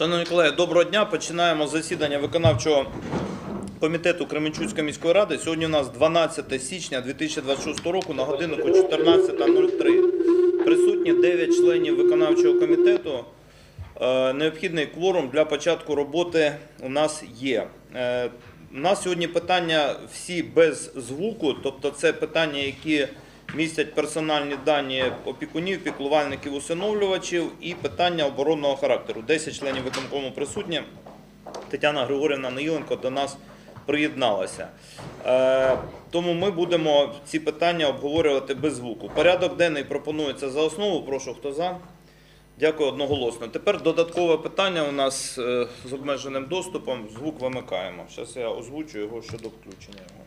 Шановні колеги, доброго дня. Починаємо засідання виконавчого комітету Кременчуцької міської ради. Сьогодні у нас 12 січня 2026 року на годиннику 14.03. Присутні 9 членів виконавчого комітету. Е, Необхідний кворум для початку роботи у нас є. Е, У нас сьогодні питання всі без звуку, тобто це питання, які містять персональні дані опікунів, піклувальників, усиновлювачів і питання оборонного характеру. 10 членів виконкому присутні. Тетяна Григорівна Наїленко до нас приєдналася. Е, тому ми будемо ці питання обговорювати без звуку. Порядок денний пропонується за основу. Прошу, хто за? Дякую одноголосно. Тепер додаткове питання у нас е, з обмеженим доступом. Звук вимикаємо. Зараз я озвучу його щодо включення його.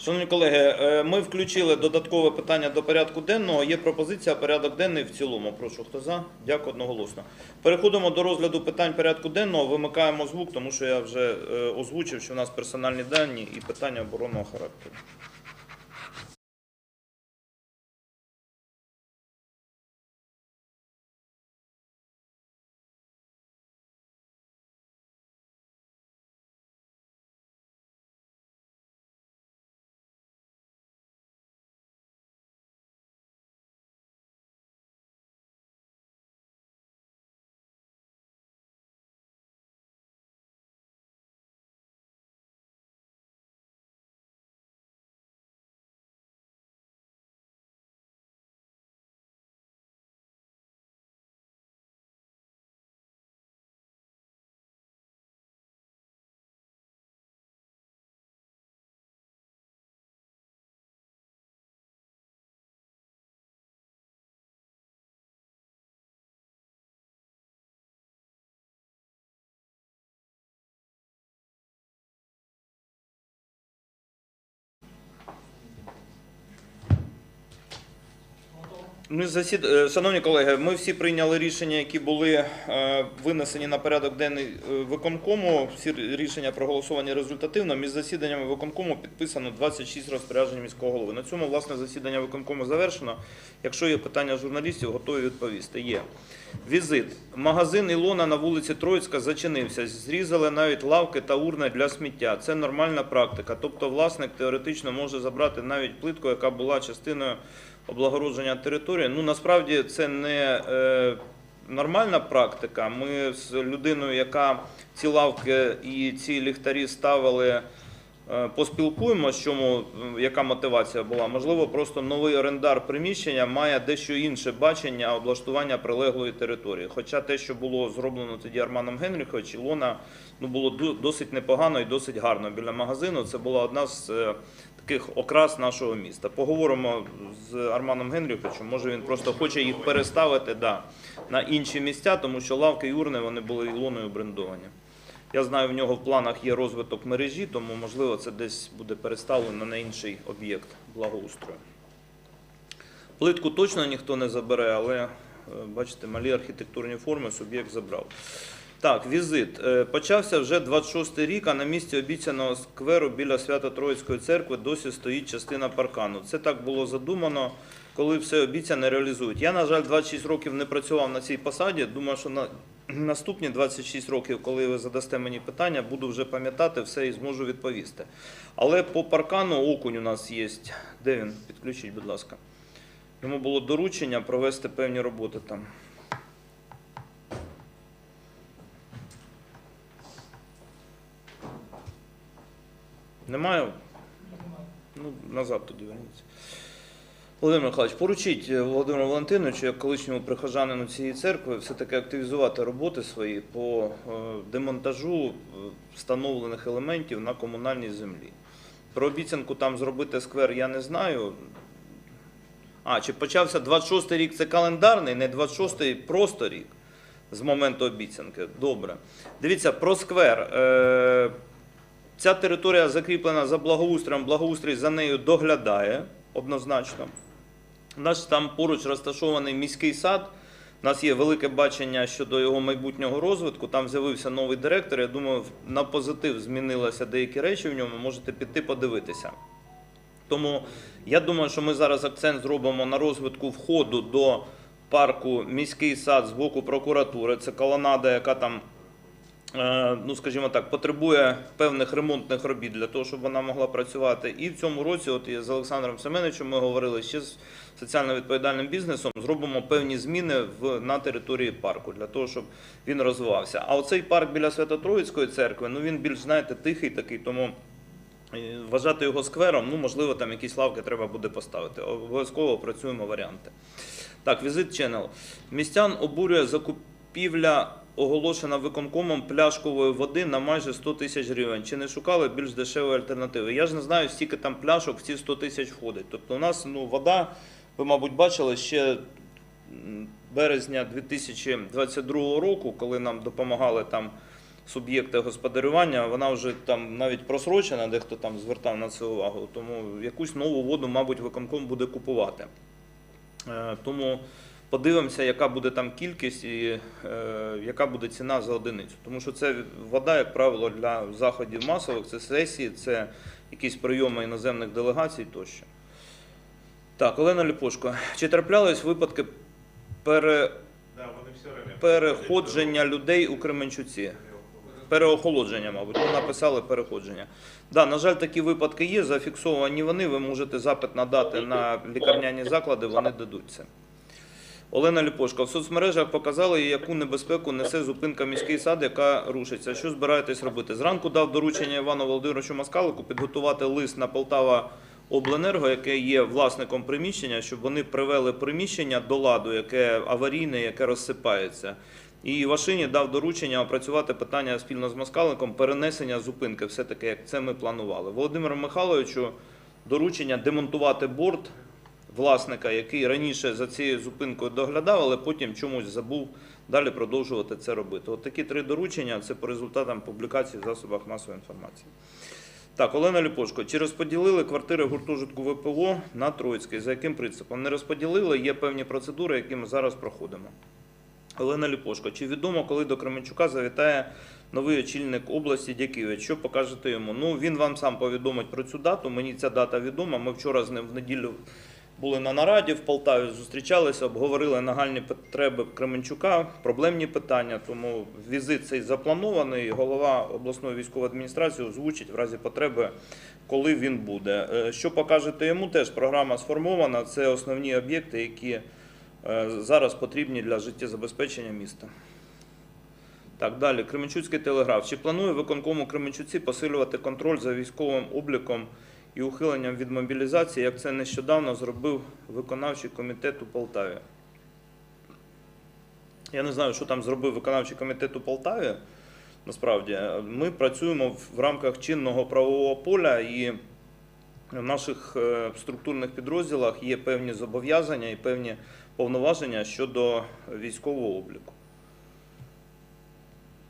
Шановні колеги, е, ми включили додаткове питання до порядку денного. Є пропозиція порядок денний в цілому. Прошу, хто за? Дякую одноголосно. Переходимо до розгляду питань порядку денного. Вимикаємо звук, тому що я вже е, озвучив, що в нас персональні дані і питання оборонного характеру. Ми засід... е, Шановні колеги, ми всі прийняли рішення, які були е, винесені на порядок денний е, виконкому. Всі рішення проголосовані результативно. Між засіданнями виконкому підписано 26 розпоряджень міського голови. На цьому власне засідання виконкому завершено. Якщо є питання журналістів, готові відповісти. Є візит. Магазин Ілона на вулиці Троїцька зачинився. Зрізали навіть лавки та урни для сміття. Це нормальна практика. Тобто власник теоретично може забрати навіть плитку, яка була частиною облагородження території. Ну насправді це не е, нормальна практика. Ми з людиною, яка ці лавки і ці ліхтарі ставили. е, Поспілкуємося, чому яка мотивація була. Можливо, просто новий орендар приміщення має дещо інше бачення облаштування прилеглої території. Хоча те, що було зроблено тоді Арманом Генріхович, Ілона, ну було досить непогано і досить гарно біля магазину. Це була одна з е, таких окрас нашого міста. Поговоримо з Арманом Генріховичем. Може він просто хоче їх переставити да, на інші місця, тому що лавки і урни вони були ілоною брендовані. Я знаю, в нього в планах є розвиток мережі, тому можливо це десь буде переставлено на інший об'єкт благоустрою. Плитку точно ніхто не забере, але е, бачите, малі архітектурні форми суб'єкт забрав. Так, візит. Е, Почався вже 26-й рік, а на місці обіцяного скверу біля Свято-Троїцької церкви досі стоїть частина паркану. Це так було задумано, коли все обіцяне реалізують. Я, на жаль, 26 років не працював на цій посаді. Думаю, що на наступні 26 років, коли ви задасте мені питання, буду вже пам'ятати все і зможу відповісти. Але по паркану окунь у нас є. Де він? Підключіть, будь ласка. Йому було доручення провести певні роботи там. Немає? Ну, назад тоді верніться. Володимир Михайлович, поручіть е, Володимиру Валентиновичу, як колишньому прихожанину цієї церкви, все-таки активізувати роботи свої по е, демонтажу е, встановлених елементів на комунальній землі. Про обіцянку там зробити сквер я не знаю. А, чи почався 26-й рік це календарний, не 26-й просто рік з моменту обіцянки. Добре. Дивіться, про сквер. Ця територія закріплена за благоустроєм, благоустрій за нею доглядає однозначно. У нас там поруч розташований міський сад. У нас є велике бачення щодо його майбутнього розвитку. Там з'явився новий директор. Я думаю, на позитив змінилися деякі речі в ньому. Можете піти подивитися. Тому я думаю, що ми зараз акцент зробимо на розвитку входу до парку міський сад з боку прокуратури. Це колонада, яка там, ну скажімо так, потребує певних ремонтних робіт для того, щоб вона могла працювати. І в цьому році, от з Олександром Семеновичем ми говорили ще з соціально відповідальним бізнесом, зробимо певні зміни в, на території парку для того, щоб він розвивався. А оцей парк біля Свято-Троїцької церкви, ну він більш, знаєте, тихий такий, тому. Вважати його сквером, ну можливо, там якісь лавки треба буде поставити. Обов'язково працюємо варіанти. Так, візит Channel. Містян обурює закупівля оголошена виконкомом пляшкової води на майже 100 тисяч гривень. Чи не шукали більш дешевої альтернативи? Я ж не знаю, скільки там пляшок в ці 100 тисяч входить. Тобто у нас ну, вода, ви, мабуть, бачили ще березня 2022 року, коли нам допомагали там суб'єкти господарювання, вона вже там навіть просрочена, дехто там звертав на це увагу. Тому якусь нову воду, мабуть, виконком буде купувати. Е, Тому подивимося, яка буде там кількість і е, яка буде ціна за одиницю. Тому що це вода, як правило, для заходів масових, це сесії, це якісь прийоми іноземних делегацій тощо. Так, Олена Ліпошко, чи траплялись випадки пере, Да, переходження людей у Кременчуці? Переохолодження, мабуть. Ну, написали переходження. Да, на жаль, такі випадки є. Зафіксовані вони. Ви можете запит надати на лікарняні заклади, вони дадуть це. Олена Ліпошко, в соцмережах показали, яку небезпеку несе зупинка міський сад, яка рушиться. Що збираєтесь робити? Зранку дав доручення Івану Володимировичу Маскалику підготувати лист на Полтава Обленерго, яке є власником приміщення, щоб вони привели приміщення до ладу, яке аварійне, яке розсипається. І Вашині дав доручення опрацювати питання спільно з Москаликом перенесення зупинки, все-таки як це ми планували. Володимиру Михайловичу доручення демонтувати борт власника, який раніше за цією зупинкою доглядав, але потім чомусь забув далі продовжувати це робити. От такі три доручення це по результатам публікацій в засобах масової інформації. Так, Олена Ліпошко, чи розподілили квартири гуртожитку ВПО на Троїцький? За яким принципом? Не розподілили, є певні процедури, які ми зараз проходимо. Олена Ліпошко, чи відомо, коли до Кременчука завітає новий очільник області Дяківець? Що покажете йому? Ну, він вам сам повідомить про цю дату. Мені ця дата відома. Ми вчора з ним в неділю були на нараді в Полтаві, зустрічалися, обговорили нагальні потреби Кременчука, проблемні питання. Тому візит цей запланований. Голова обласної військової адміністрації озвучить в разі потреби, коли він буде. Е, Що покажете йому? Теж програма сформована. Це основні об'єкти, які е, зараз потрібні для життєзабезпечення міста. Так, далі. Кременчуцький телеграф. Чи планує виконком у Кременчуці посилювати контроль за військовим обліком і ухиленням від мобілізації, як це нещодавно зробив виконавчий комітет у Полтаві? Я не знаю, що там зробив виконавчий комітет у Полтаві. Насправді, ми працюємо в- рамках чинного правового поля і в наших е, структурних підрозділах є певні зобов'язання і певні повноваження щодо військового обліку.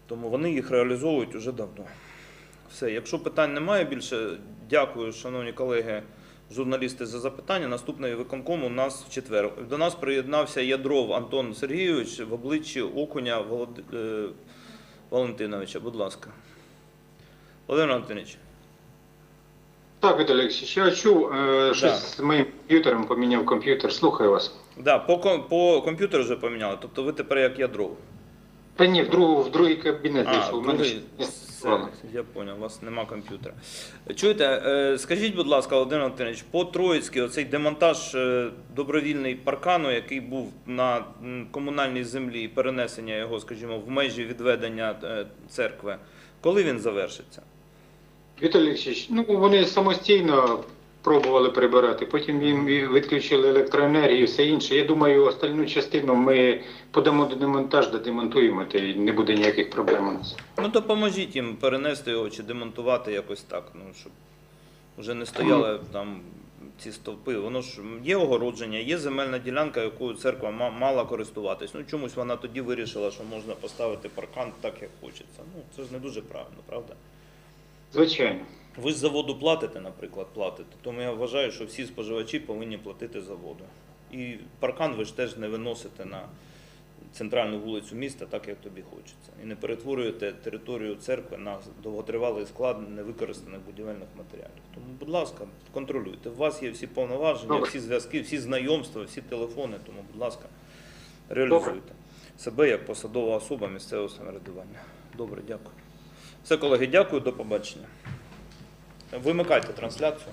Тому вони їх реалізовують уже давно. Все, якщо питань немає більше, дякую, шановні колеги, журналісти, за запитання. Наступний виконком у нас в четвер. До нас приєднався Ядров Антон Сергійович в обличчі окуня Володи... е, Валентиновича. Будь ласка. Володимир Валентинович. Так, Віталій Олексійович, я чув, е, щось з моїм комп'ютером поміняв комп'ютер. Слухаю вас. Да, по, по комп'ютеру вже поміняли, тобто ви тепер як Ядров. Та ні, в, другу, в другий кабінет А, зайшов. У мене другий. ще Все, я зрозумів, у вас нема комп'ютера. Чуєте, е, скажіть, будь ласка, Володимир Валентинович, по Троїцькій, оцей демонтаж е, добровільний паркану, який був на м, комунальній землі, і перенесення його, скажімо, в межі відведення е, церкви, коли він завершиться? Віталій Олексійович, ну вони самостійно пробували прибирати. Потім їм відключили електроенергію і все інше. Я думаю, остальну частину ми подамо до демонтаж, додемонтуємо, та й не буде ніяких проблем у нас. Ну допоможіть їм перенести його чи демонтувати якось так, ну щоб вже не стояли там ці стовпи. Воно ж є огородження, є земельна ділянка, якою церква мала користуватись. Ну чомусь вона тоді вирішила, що можна поставити паркан так, як хочеться. Ну це ж не дуже правильно, правда? Звичайно. Ви ж за воду платите, наприклад, платите. Тому я вважаю, що всі споживачі повинні платити за воду. І паркан ви ж теж не виносите на центральну вулицю міста, так як тобі хочеться. І не перетворюєте територію церкви на довготривалий склад невикористаних будівельних матеріалів. Тому, будь ласка, контролюйте. У вас є всі повноваження, всі зв'язки, всі знайомства, всі телефони. Тому, будь ласка, реалізуйте себе як посадова особа місцевого самоврядування. Добре, дякую. Все, колеги, дякую, до побачення. Вимикайте трансляцію.